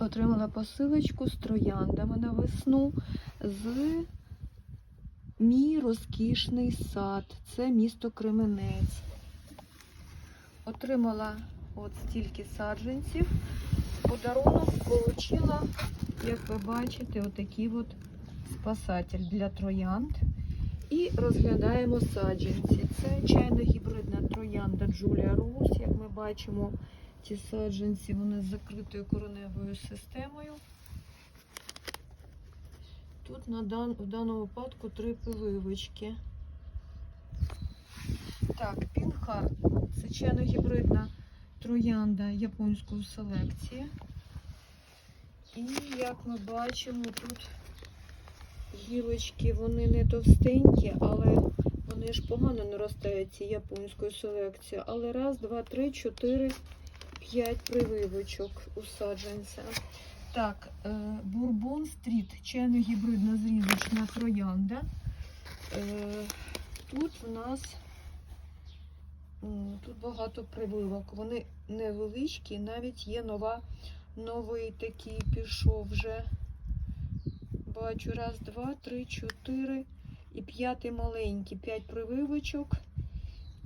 Отримала посилочку з трояндами на весну з мій розкішний сад. Це місто Кременець. Отримала от стільки саджанців. Подарунок отримала, як ви бачите, отакий от спасатель для троянд. І розглядаємо саджанці. Це чайно-гібридна троянда Джулія Роуз. Як ми бачимо, ці саджанці вони з закритою кореневою системою. Тут на дан, в даному випадку три прививочки. Так, Пінхарт. Це чайно-гібридна троянда японської селекції. І як ми бачимо, тут гілочки, вони не товстенькі, але вони ж погано наростають ці японської селекції. Але раз, два, три, чотири, п'ять прививочок у саджанця. Так, е, Бурбон Стріт, чайно-гібридна зрізочна троянда. Е, Тут в нас тут багато прививок. Вони невеличкі, навіть є нова, новий такий пішов вже. Бачу, раз, два, три, чотири і п'ятий маленький. П'ять прививочок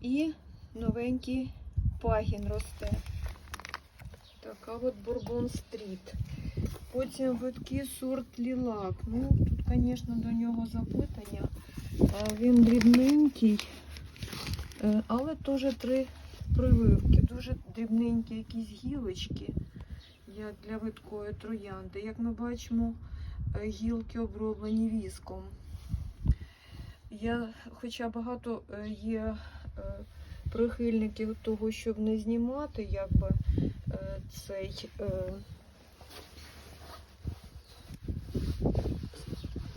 і новенький пагін росте. Така от Бурбон Стріт. Потім видкий сорт лілак. Ну, тут, звісно, до нього запитання. Він дрібненький, е, але теж три прививки. Дуже дрібненькі якісь гілочки, як для видкої троянди. Як ми бачимо, е, гілки оброблені віском. Я, хоча багато е, є прихильників того, щоб не знімати, якби цей. е,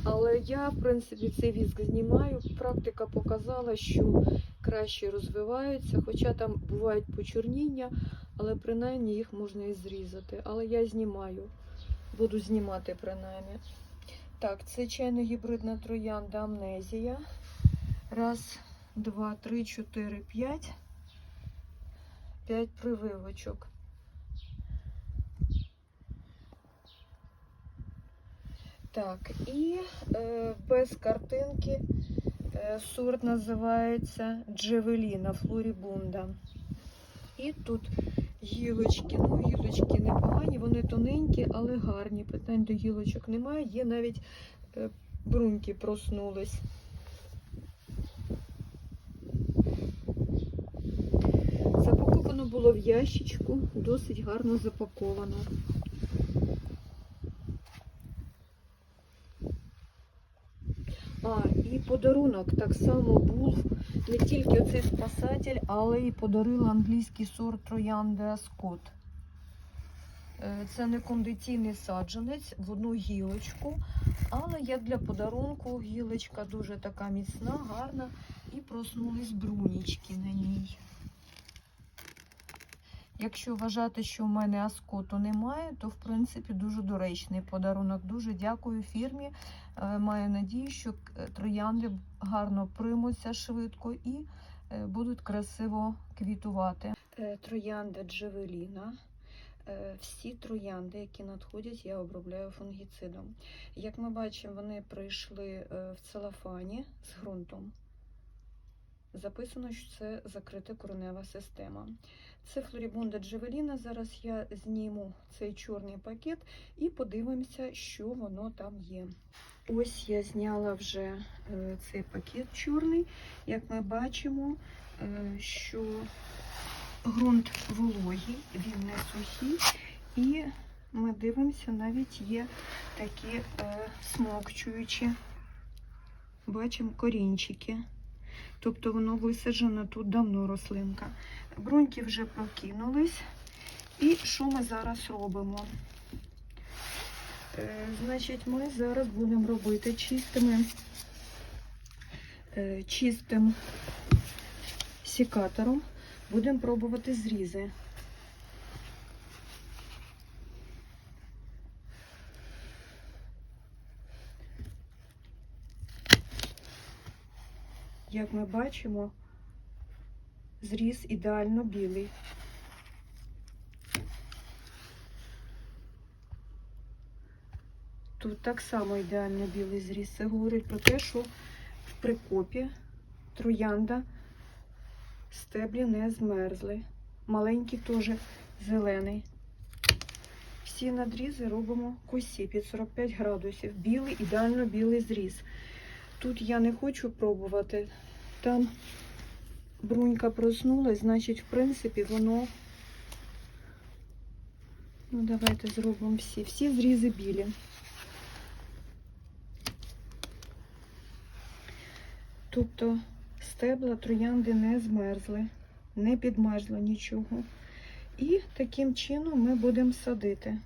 Але я, в принципі, цей віск знімаю. Практика показала, що краще розвиваються, хоча там бувають почорніння, але принаймні їх можна і зрізати. Але я знімаю, буду знімати принаймні. Так, це чайно-гібридна троянда амнезія. Раз, два, три, чотири, п'ять. П'ять прививочок. Так, і е, без картинки е, сорт називається Джевеліна Флорібунда. І тут гілочки, ну гілочки непогані, вони тоненькі, але гарні. Питань до гілочок немає. Є навіть е, бруньки проснулись. Запаковано було в ящичку, досить гарно запаковано. А, і подарунок так само був не тільки оцей спасатель, але і подарила англійський сорт Троянда Скотт. Е, Це не кондиційний саджанець в одну гілочку, але як для подарунку гілочка дуже така міцна, гарна і проснулись брунічки на ній. Якщо вважати, що в мене аскоту немає, то в принципі дуже доречний подарунок. Дуже дякую фірмі. Е, Маю надію, що е, троянди гарно примуться швидко і е, будуть красиво квітувати. Троянда Джевеліна. Всі троянди, які надходять, я обробляю фунгіцидом. Як ми бачимо, вони прийшли в целофані з ґрунтом. Записано, що це закрита коренева система. Це флорібунда Джевеліна. Зараз я зніму цей чорний пакет і подивимося, що воно там є. Ось я зняла вже е, цей пакет чорний. Як ми бачимо, е, що ґрунт вологий, він не сухий, і ми дивимося, навіть є такі е, смокчуючі, бачимо корінчики. Тобто воно висаджено тут давно рослинка. Бруньки вже прокинулись. І що ми зараз робимо? Е, значить, ми зараз будемо робити чистими, е, чистим сікатором. Будемо пробувати зрізи. Як ми бачимо, зріз ідеально білий. Тут так само ідеально білий зріз. Це говорить про те, що в прикопі троянда стеблі не змерзли. Маленький теж зелений. Всі надрізи робимо косі під 45 градусів. Білий, ідеально білий зріз. Тут я не хочу пробувати. Там брунька проснулась, значить, в принципі, воно. Ну, давайте зробимо всі. Всі зрізи білі. Тобто стебла троянди не змерзли, не підмерзло нічого. І таким чином ми будемо садити.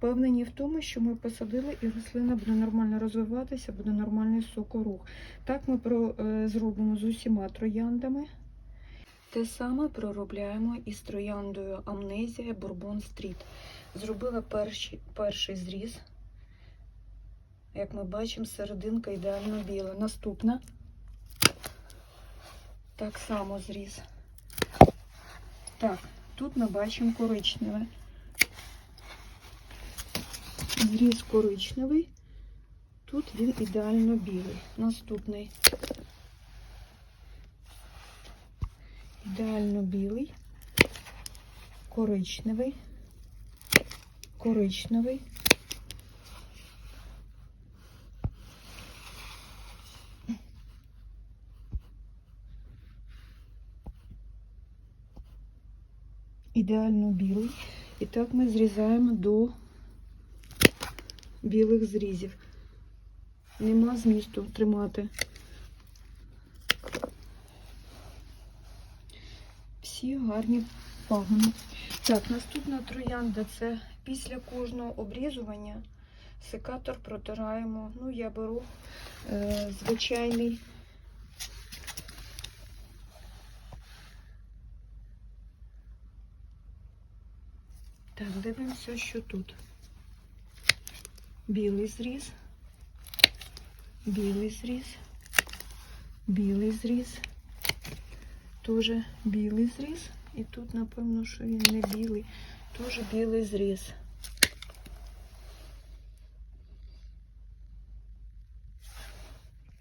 Впевнені в тому, що ми посадили і рослина буде нормально розвиватися, буде нормальний сокорух. Так ми про, е, зробимо з усіма трояндами. Те саме проробляємо і з трояндою Амнезія Бурбон Стріт. Зробила перший, перший зріз. Як ми бачимо, серединка ідеально біла. Наступна. Так само зріз. Так, тут ми бачимо коричневе. Зріз коричневий. Тут він ідеально білий. Наступний. Ідеально білий, коричневий, коричневий. Ідеально білий. І так ми зрізаємо до білих зрізів. Нема змісту тримати. Всі гарні пагони. Так, наступна троянда це після кожного обрізування секатор протираємо. Ну, я беру е, звичайний. Так, дивимося, що тут. Білий зріз, білий зріз, білий зріз, теж білий зріз. І тут, напевно, що він не білий, теж білий зріз.